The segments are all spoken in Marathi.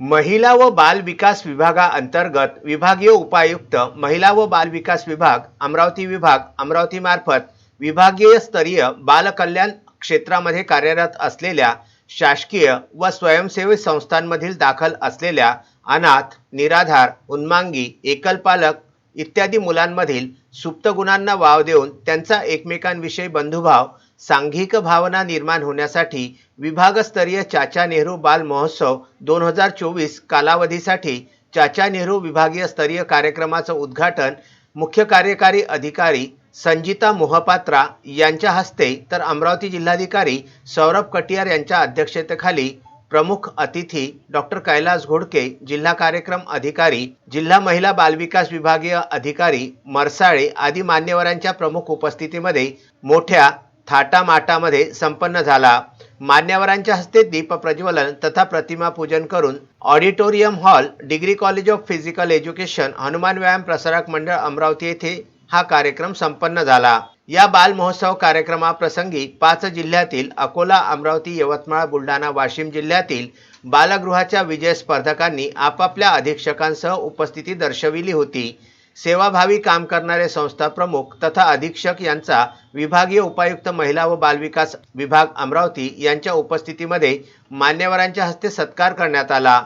महिला व बाल विकास विभागाअंतर्गत विभागीय उपायुक्त महिला व बाल विकास विभाग अमरावती विभाग अमरावती मार्फत विभागीय स्तरीय बालकल्याण क्षेत्रामध्ये कार्यरत असलेल्या शासकीय व स्वयंसेवी संस्थांमधील दाखल असलेल्या अनाथ निराधार उन्मांगी एकलपालक इत्यादी मुलांमधील सुप्त गुणांना वाव देऊन त्यांचा एकमेकांविषयी बंधुभाव सांघिक भावना निर्माण होण्यासाठी विभागस्तरीय चाचा नेहरू बाल महोत्सव दोन हजार चोवीस कालावधीसाठी चाचा नेहरू विभागीय स्तरीय कार्यक्रमाचं उद्घाटन मुख्य कार्यकारी अधिकारी संजिता मोहपात्रा यांच्या हस्ते तर अमरावती जिल्हाधिकारी सौरभ कटियार यांच्या अध्यक्षतेखाली प्रमुख अतिथी डॉक्टर कैलास घोडके जिल्हा कार्यक्रम अधिकारी जिल्हा महिला बालविकास विभागीय अधिकारी मरसाळे आदी मान्यवरांच्या प्रमुख उपस्थितीमध्ये मोठ्या थाटामाटामध्ये संपन्न झाला. मान्यवरांच्या हस्ते दीप प्रज्वलन तथा प्रतिमा पूजन करून auditorium hall degree college of physical education Hanuman व्यायाम प्रसारक मंडळ अमरावती येथे हा कार्यक्रम संपन्न झाला. या बाल महोत्सव कार्यक्रमाप्रसंगी पाच जिल्ह्यातील अकोला अमरावती यवतमाळ बुलढाणा वाशिम जिल्ह्यातील बालगृहाच्या विजय स्पर्धकांनी आपापल्या अधीक्षकांसह उपस्थिती दर्शविली होती. सेवाभावी काम करणारे संस्था प्रमुख तथा अधीक्षक यांचा विभागीय उपायुक्त महिला व बालविकास विभाग अमरावती यांच्या उपस्थितीमध्ये मान्यवरांच्या हस्ते सत्कार करण्यात आला.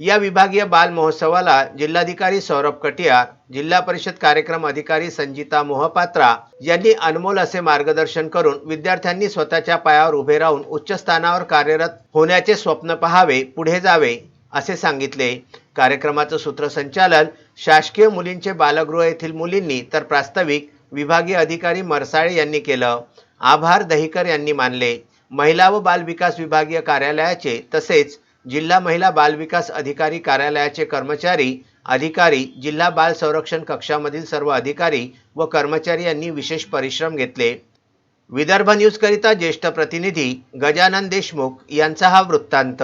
या विभागीय बाल महोत्सवाला जिल्हाधिकारी सौरभ कटियार जिल्हा परिषद कार्यक्रम अधिकारी संजिता मोहपात्रा यांनी अनमोल असे मार्गदर्शन करून विद्यार्थ्यांनी स्वतःच्या पायावर उभे राहून उच्च स्थानावर कार्यरत होण्याचे स्वप्न पहावे पुढे जावे. असे सांगितले. कार्यक्रमाचं सूत्रसंचालन शासकीय मुलींचे बालगृह येथील मुलींनी तर प्रास्ताविक विभागीय अधिकारी मरसाळे यांनी केलं. आभार दहिकर यांनी मानले. महिला व बाल विकास विभागीय कार्यालयाचे तसेच जिल्हा महिला बालविकास अधिकारी कार्यालयाचे कर्मचारी अधिकारी जिल्हा बाल संरक्षण कक्षामधील सर्व अधिकारी व कर्मचारी यांनी विशेष परिश्रम घेतले. विदर्भ न्यूजकरिता ज्येष्ठ प्रतिनिधी गजानन देशमुख यांचा हा वृत्तांत.